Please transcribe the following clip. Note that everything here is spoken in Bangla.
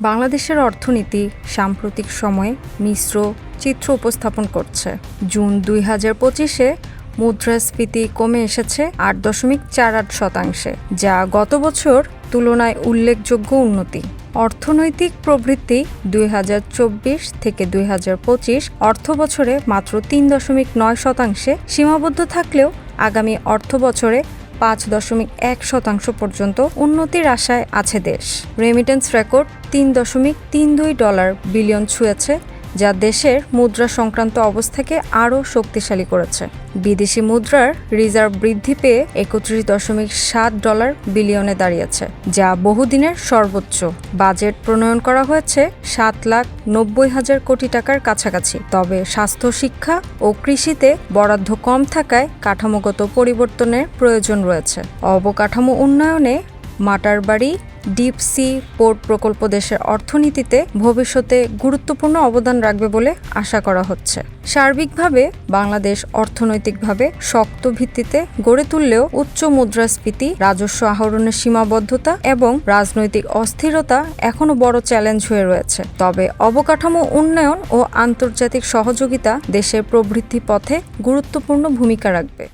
বাংলাদেশের অর্থনীতি সাম্প্রতিক সময়ে মিশ্র চিত্র উপস্থাপন করছে। জুন দুই হাজার পঁচিশে মুদ্রাস্ফীতি কমে এসেছে আট দশমিক চার আট শতাংশে, যা গত বছর তুলনায় উল্লেখযোগ্য উন্নতি। অর্থনৈতিক প্রবৃদ্ধি দুই থেকে দুই হাজার পঁচিশ অর্থ বছরে মাত্র তিন দশমিক নয় শতাংশে সীমাবদ্ধ থাকলেও আগামী অর্থ বছরে পাঁচ দশমিক এক শতাংশ পর্যন্ত উন্নতির আশায় আছে দেশ। রেমিটেন্স রেকর্ড তিন দশমিক তিন দুই ডলার বিলিয়ন ছুঁয়েছে যা দেশের মুদ্রা সংক্রান্ত অবস্থাকে আরও শক্তিশালী করেছে। বিদেশি মুদ্রার রিজার্ভ বৃদ্ধি পেয়ে একত্রিশ দশমিক সাত ডলার বিলিয়নে দাঁড়িয়েছে, যা বহুদিনের সর্বোচ্চ। বাজেট প্রণয়ন করা হয়েছে সাত লাখ নব্বই হাজার কোটি টাকার কাছাকাছি। তবে স্বাস্থ্য, শিক্ষা ও কৃষিতে বরাদ্দ কম থাকায় কাঠামোগত পরিবর্তনের প্রয়োজন রয়েছে। অবকাঠামো উন্নয়নে মাটারবাড়ি, ডিপ সি পোর্ট প্রকল্প দেশের অর্থনীতিতে ভবিষ্যতে গুরুত্বপূর্ণ অবদান রাখবে বলে আশা করা হচ্ছে। সার্বিকভাবে বাংলাদেশ অর্থনৈতিকভাবে শক্ত ভিত্তিতে গড়ে তুললেও উচ্চ মুদ্রাস্ফীতি, রাজস্ব আহরণের সীমাবদ্ধতা এবং রাজনৈতিক অস্থিরতা এখনও বড় চ্যালেঞ্জ হয়ে রয়েছে। তবে অবকাঠামো উন্নয়ন ও আন্তর্জাতিক সহযোগিতা দেশের প্রবৃদ্ধি পথে গুরুত্বপূর্ণ ভূমিকা রাখবে।